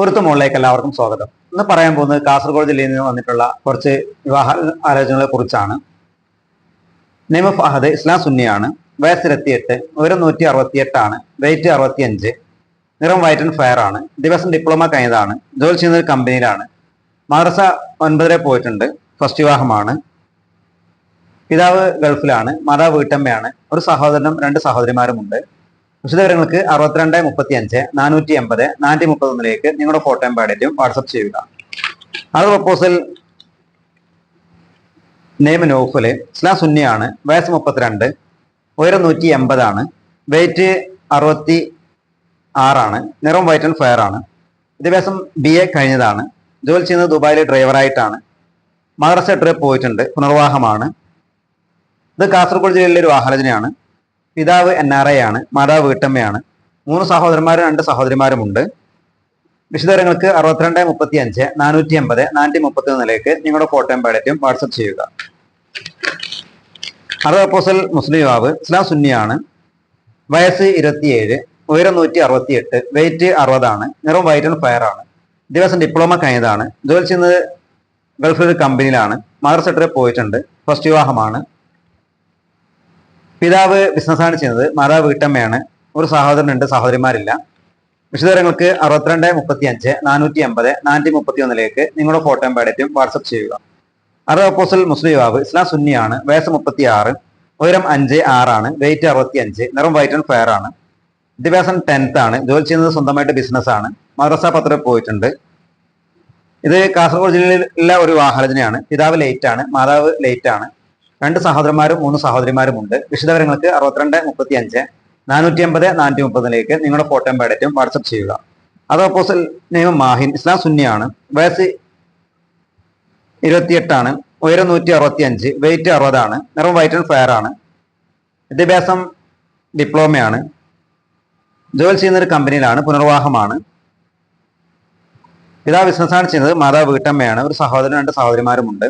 പൊരുത്ത മുകളിലേക്ക് എല്ലാവർക്കും സ്വാഗതം. ഇന്ന് പറയാൻ പോകുന്നത് കാസർഗോഡ് ജില്ലയിൽ നിന്ന് വന്നിട്ടുള്ള കുറച്ച് വിവാഹ ആലോചനകളെ കുറിച്ചാണ്. നിയമ ഫഹദ് ഇസ്ലാം സുന്നിയാണ്. വയസ്സ് ഇരുപത്തിയെട്ട് ഉയരം നൂറ്റി അറുപത്തിയെട്ടാണ് വെയിറ്റ് അറുപത്തിയഞ്ച് നിറം വൈറ്റ് ആൻഡ് ഫയർ ആണ്. ദിവസം ഡിപ്ലോമ കഴിഞ്ഞതാണ് ജോലി ചെയ്യുന്ന ഒരു കമ്പനിയിലാണ് മദ്രസ ഒൻപതരെ പോയിട്ടുണ്ട് ഫസ്റ്റ് വിവാഹമാണ്. പിതാവ് ഗൾഫിലാണ് മാതാവ് വീട്ടമ്മയാണ്. ഒരു സഹോദരനും രണ്ട് സഹോദരിമാരുമുണ്ട്. വിശദവിവരങ്ങൾക്ക് അറുപത്തിരണ്ട് മുപ്പത്തി അഞ്ച് നാനൂറ്റി എൺപത് നാനൂറ്റി മുപ്പത്തൊന്നിലേക്ക് നിങ്ങളുടെ ഫോട്ടോയും പാടേറ്റും വാട്സപ്പ് ചെയ്യുക. അത് പ്രപ്പോസൽ നെയ്മ് നോഫൽ ഇസ്ലാം സുന്നിയാണ് വയസ്സ് മുപ്പത്തിരണ്ട് ഉയരം നൂറ്റി എൺപതാണ് വെയിറ്റ് അറുപത്തി ആറാണ് നിറം വൈറ്റ് ആൻഡ് ഫയർ ആണ്. വിദ്യാഭ്യാസം ബി എ കഴിഞ്ഞതാണ് ജോലി ചെയ്യുന്നത് ദുബായിലെ ഡ്രൈവറായിട്ടാണ് മദ്രസ ട്രിപ്പ് പോയിട്ടുണ്ട് പുനർവാഹമാണ്. ഇത് കാസർഗോഡ് ജില്ലയിലെ ഒരു ആഹ്ലാദനയാണ്. പിതാവ് എൻ ആർ ഐ ആണ് മാതാവ് വീട്ടമ്മയാണ്. മൂന്ന് സഹോദരന്മാരും രണ്ട് സഹോദരിമാരുമുണ്ട്. വിശദങ്ങൾക്ക് അറുപത്തിരണ്ട് മുപ്പത്തി അഞ്ച് നാനൂറ്റി അമ്പത് നാനൂറ്റി മുപ്പത്തി ഒന്നിലേക്ക് നിങ്ങളുടെ ഫോട്ടോയും പാടറ്റും വാട്സപ്പ് ചെയ്യുക. അറബ് മുസ്ലിം യുവാവ് ഇസ്ലാം സുന്നിയാണ്. വയസ്സ് ഇരുപത്തിയേഴ് ഉയരം നൂറ്റി അറുപത്തി എട്ട് വെയിറ്റ് അറുപതാണ് നിറം വൈറ്റ് ആൻഡ് ഫയർ ആണ്. ദിവസം ഡിപ്ലോമ കഴിഞ്ഞതാണ്. ജോലി ചെയ്യുന്നത് ഗൾഫിൽ കമ്പനിയിലാണ് മദർ സെക്ടറിൽ പോയിട്ടുണ്ട്. ഫസ്റ്റ് വിവാഹമാണ്. പിതാവ് ബിസിനസ്സാണ് ചെയ്യുന്നത് മാതാവ് വീട്ടമ്മയാണ്. ഒരു സഹോദരനുണ്ട് സഹോദരിമാരില്ല. വിശദവിവരങ്ങൾക്ക് അറുപത്തിരണ്ട് മുപ്പത്തി അഞ്ച് നാനൂറ്റി അമ്പത് നാനൂറ്റി മുപ്പത്തി ഒന്നിലേക്ക് നിങ്ങളുടെ ഫോട്ടോയും പാടറ്റും വാട്സപ്പ് ചെയ്യുക. അറബ് അപ്പോസൽ മുസ്ലിം യുവാവ് ഇസ്ലാം സുന്നിയാണ് വയസ്സ് മുപ്പത്തി ആറ് ഉയരം അഞ്ച് ആറാണ് വെയിറ്റ് അറുപത്തി അഞ്ച് നിറം വൈറ്റ് ആൻഡ് ഫെയർ ആണ്. വിദ്യാഭ്യാസം ടെൻത്ത് ആണ് ജോലി ചെയ്യുന്നത് സ്വന്തമായിട്ട് ബിസിനസ് ആണ് മദ്രസ പത്രത്തിൽ പോയിട്ടുണ്ട്. ഇത് കാസർഗോഡ് ജില്ലയിലുള്ള ഒരു വാഹനജനയാണ് പിതാവ് ലേറ്റ് ആണ് മാതാവ് ലേറ്റ് ആണ്. രണ്ട് സഹോദരന്മാരും മൂന്ന് സഹോദരിമാരും ഉണ്ട്. വിശദവിവരങ്ങൾക്ക് അറുപത്തിരണ്ട് മുപ്പത്തി അഞ്ച് നാനൂറ്റി അമ്പത് നാനൂറ്റി മുപ്പതിലേക്ക് നിങ്ങളുടെ ഫോട്ടോയും പാടറ്റും വാട്സപ്പ് ചെയ്യുക. അത് ഓപ്പോസിൽ നെയ്മ മാഹിൻ ഇസ്ലാം സുന്നിയാണ്. വയസ്സ് ഇരുപത്തിയെട്ടാണ് ഉയരം നൂറ്റി അറുപത്തി അഞ്ച് വെയിറ്റ് അറുപതാണ് നിറം വൈറ്റ് ആൻഡ് ഫയർ ആണ്. വിദ്യാഭ്യാസം ഡിപ്ലോമയാണ്. ജോലി ചെയ്യുന്ന ഒരു കമ്പനിയിലാണ് പുനർവാഹമാണ് പിതാവ് ബിസിനസ്സാണ് ചെയ്യുന്നത് മാതാവ് വീട്ടമ്മയാണ് ഒരു സഹോദരൻ രണ്ട് സഹോദരിമാരുമുണ്ട്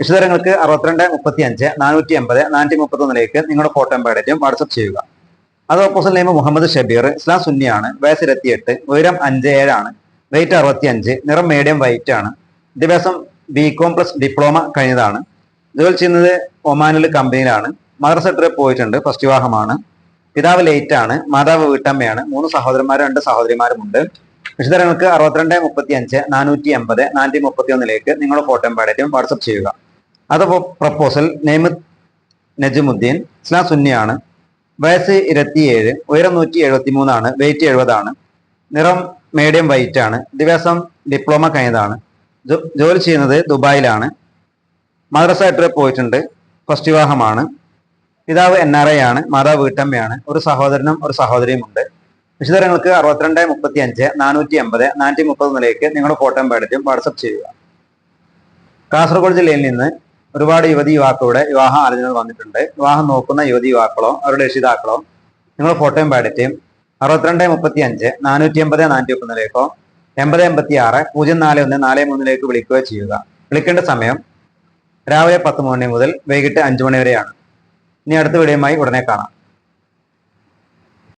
വിശദങ്ങൾക്ക് അറുപത്തിരണ്ട് മുപ്പത്തി അഞ്ച് നാനൂറ്റി എൺപത് നാനൂറ്റി മുപ്പത്തി ഒന്നിലേക്ക് നിങ്ങളുടെ ഫോട്ടോ പാടറ്റും വാട്സപ്പ് ചെയ്യുക. അത് opposite name Muhammad Shabeer Islam സുന്നിയാണ് വയസ്സ് ഇരുപത്തിയെട്ട് ഉയരം അഞ്ച് ഏഴാണ് വെയിറ്റ് അറുപത്തി അഞ്ച് നിറം മീഡിയം വൈറ്റ് ആണ്. വിദ്യാഭ്യാസം ബി കോം പ്ലസ് ഡിപ്ലോമ കഴിഞ്ഞതാണ്. ജോലി ചെയ്യുന്നത് ഒമാനിൽ കമ്പനിയിലാണ് മദർ സെക്ടറിൽ പോയിട്ടുണ്ട് ഫസ്റ്റ് വിവാഹമാണ്. പിതാവ് ലേറ്റ് ആണ് മാതാവ് വീട്ടമ്മയാണ്. മൂന്ന് സഹോദരന്മാരും രണ്ട് സഹോദരിമാരുമുണ്ട്. വിശദങ്ങൾക്ക് അറുപത്തിരണ്ട് മുപ്പത്തി അഞ്ച് നാനൂറ്റി എൺപത് നാനൂറ്റി മുപ്പത്തി ഒന്നിലേക്ക് നിങ്ങളുടെ ഫോട്ടോയും പാടറ്റും വാട്സപ്പ് ചെയ്യുക. അത് പ്രപ്പോസൽ നെയ്മത് നജമുദ്ദീൻ ഇസ്ലാം സുന്നിയാണ്. വയസ്സ് ഇരുപത്തിയേഴ് ഉയരം നൂറ്റി എഴുപത്തി മൂന്നാണ് വെയിറ്റ് എഴുപതാണ്. നിറം മീഡിയം വൈറ്റ് ആണ്. ദിവസം ഡിപ്ലോമ കഴിഞ്ഞതാണ്. ജോലി ചെയ്യുന്നത് ദുബായിലാണ്. മദ്രസ ട്രിപ്പ് പോയിട്ടുണ്ട്. ഫസ്റ്റ് വിവാഹമാണ്. പിതാവ് എൻ ആർ ഐ ആണ്. മാതാവ് വീട്ടമ്മയാണ്. ഒരു സഹോദരനും ഒരു സഹോദരിയും ഉണ്ട് വിശദങ്ങൾക്ക് അറുപത്തിരണ്ട് മുപ്പത്തി അഞ്ച് നാനൂറ്റി എൺപത് നാനൂറ്റി മുപ്പത് നിലയ്ക്ക് നിങ്ങളുടെ ഫോട്ടോയും പാടറ്റും വാട്സപ്പ് ചെയ്യുക. കാസർഗോഡ് ജില്ലയിൽ നിന്ന് ഒരുപാട് യുവതി യുവാക്കളുടെ വിവാഹ ആലോചനകൾ വന്നിട്ടുണ്ട്. വിവാഹം നോക്കുന്ന യുവതി യുവാക്കളോ അവരുടെ രക്ഷിതാക്കളോ നിങ്ങൾ ഫോട്ടോയും പാടറ്റും അറുപത്തിരണ്ട് മുപ്പത്തി അഞ്ച് നാനൂറ്റി എൺപത് നാനൂറ്റി മുപ്പതിലേക്കോ എൺപത് എൺപത്തി ആറ് പൂജ്യം നാല് ഒന്ന് നാല് മൂന്നിലേക്ക് വിളിക്കുകയോ ചെയ്യുക. വിളിക്കേണ്ട സമയം രാവിലെ പത്ത് മണി മുതൽ വൈകിട്ട് അഞ്ചു മണി വരെയാണ്. ഇനി അടുത്ത വീഡിയോയുമായി ഉടനെ കാണാം.